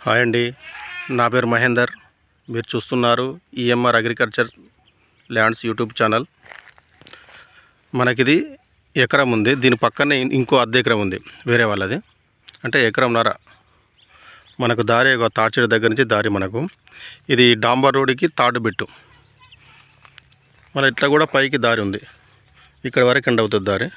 Hi అండి. నా పేరు మహేందర్. మీరు చూస్తున్నారు EMR agriculture lands YouTube channel. మనకిది ఎకరం ఉంది. దీని పక్కనే ఇంకో అద్దె ఎకరం ఉంది. వేరే వాళ్ళది. అంటే ఎకరంన్నర. మనకు దారి ఒక తాడ్చేడు దగ్గర నుంచి దారి మనకు. ఇది డాంబర్ రోడ్డుకి తాడు బిట్టు. మళ్ళీ ఇట్లా కూడా పైకి దారి ఉంది. ఇక్కడ వరకు ఎండ్ అవుతుంది దారి.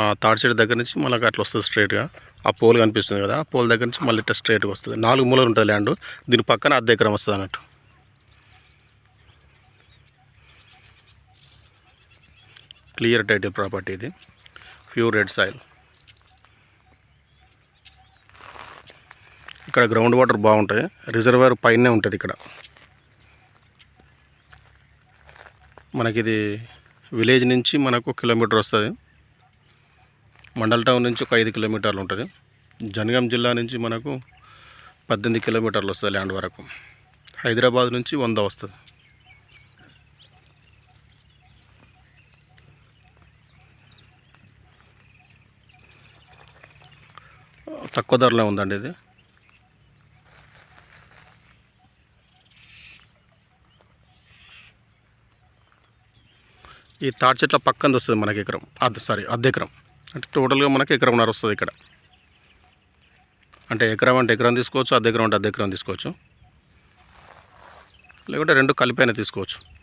ఆ సైడ్ దగ్గర నుంచి మనకు అట్లా వస్తుంది స్ట్రైట్గా ఆ పోల్ కనిపిస్తుంది కదా ఆ పోల్ దగ్గర నుంచి మళ్ళీ ఇట్లా స్ట్రైట్గా వస్తుంది. నాలుగు మూలలు ఉంటుంది ల్యాండ్ దీని పక్కన అద్దె ఎకరం వస్తుంది అన్నట్టు. క్లియర్ టైటిల్ ప్రాపర్టీ ఇది. ప్యూర్ రెడ్ సాయిల్ ఇక్కడ గ్రౌండ్ వాటర్ బాగుంటాయి రిజర్వేర్ పైనే ఉంటుంది ఇక్కడ. మనకిది విలేజ్ నుంచి మనకు కిలోమీటర్ వస్తుంది. మండల్ టౌన్ నుంచి ఒక ఐదు కిలోమీటర్లు ఉంటుంది. జనగాం జిల్లా నుంచి మనకు పద్దెనిమిది కిలోమీటర్లు వస్తుంది ల్యాండ్ వరకు. హైదరాబాద్ నుంచి వంద వస్తుంది. తక్కువ ధరలో ఉందండి ఇది. ఈ తాటి చెట్ల పక్కన వస్తుంది మనకి ఎకరం. అది సారీ అద్దె ఎకరం. అంటే టోటల్గా మనకి ఎకరంన్నర వస్తుంది ఇక్కడ. అంటే ఎకరం అంటే ఎకరం తీసుకోవచ్చు అద్దె ఎకరం అంటే అర్ధ ఎకరం తీసుకోవచ్చు. లేకుంటే రెండు కలిపైన తీసుకోవచ్చు.